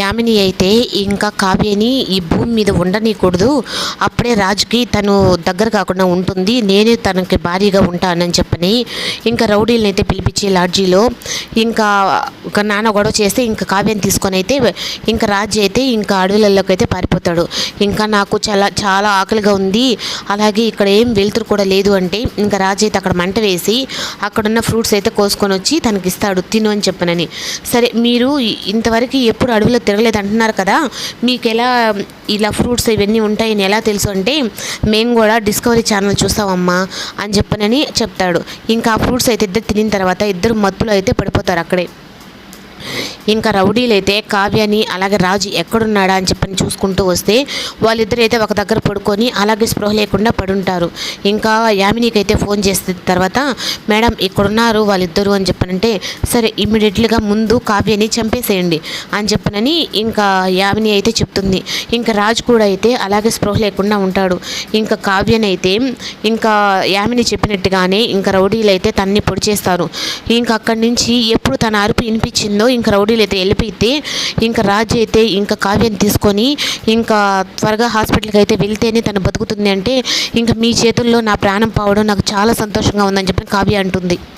యామిని అయితే ఇంకా కావ్యని ఈ భూమి మీద ఉండనీయకూడదు. అప్పుడే రాజుకి తను దగ్గర కాకుండా ఉంటుంది. నేనే తనకి భారీగా ఉంటానని చెప్పని ఇంకా రౌడీలను అయితే పిలిపించి లాడ్జీలో ఇంకా ఒక నాన్న గొడవ చేస్తే ఇంకా కావ్యని తీసుకొని అయితే ఇంకా రాజు అయితే ఇంకా అడవులలోకి అయితే పారిపోతాడు. ఇంకా నాకు చాలా చాలా ఆకలిగా ఉంది. అలాగే ఇక్కడ ఏం వెలుతురు కూడా లేదు అంటే ఇంకా రాజు అయితే అక్కడ మంట వేసి అక్కడున్న ఫ్రూట్స్ అయితే కోసుకొని వచ్చి తనకి ఇస్తాడు తిను అని చెప్పనని. సరే మీరు ఇంతవరకు ఎప్పుడు అడవులు తిరగలేదు అంటున్నారు కదా మీకు ఎలా ఇలా ఫ్రూట్స్ ఇవన్నీ ఉంటాయని ఎలా తెలుసు అంటే మేము కూడా డిస్కవరీ ఛానల్ చూస్తామమ్మా అని చెప్పనని చెప్తాడు. ఇంకా ఆ ఫ్రూట్స్ అయితే ఇద్దరు తినిన తర్వాత ఇద్దరు మత్తులో అయితే పడిపోతారు అక్కడే. ఇంకా రౌడీలు అయితే కావ్యని అలాగే రాజు ఎక్కడున్నాడా అని చెప్పని చూసుకుంటూ వస్తే వాళ్ళిద్దరు అయితే ఒక దగ్గర పడుకొని అలాగే స్పృహ లేకుండా పడుంటారు. ఇంకా యామినికి అయితే ఫోన్ చేసిన తర్వాత మేడం ఇక్కడున్నారు వాళ్ళిద్దరు అని చెప్పనంటే సరే ఇమ్మీడియట్లీగా ముందు కావ్యని చంపేసేయండి అని చెప్పనని ఇంకా యామిని అయితే చెప్తుంది. ఇంకా రాజు కూడా అయితే అలాగే స్పృహ లేకుండా ఉంటాడు. ఇంకా కావ్యని అయితే ఇంకా యామిని చెప్పినట్టుగానే ఇంకా రౌడీలు అయితే తన్ని పొడి చేస్తారు ఇంకా అక్కడి నుంచి ఎప్పుడు తన అరుపు వినిపించిందో ఇంకా రౌడీలు అయితే వెళ్ళిపోయితే ఇంకా రాజు అయితే ఇంకా కావ్యాన్ని తీసుకొని ఇంకా త్వరగా హాస్పిటల్కి అయితే వెళ్తేనే తను బతుకుతుంది అంటే ఇంకా మీ చేతుల్లో నా ప్రాణం పోవడం నాకు చాలా సంతోషంగా ఉందని చెప్పి కావ్య అంటుంది.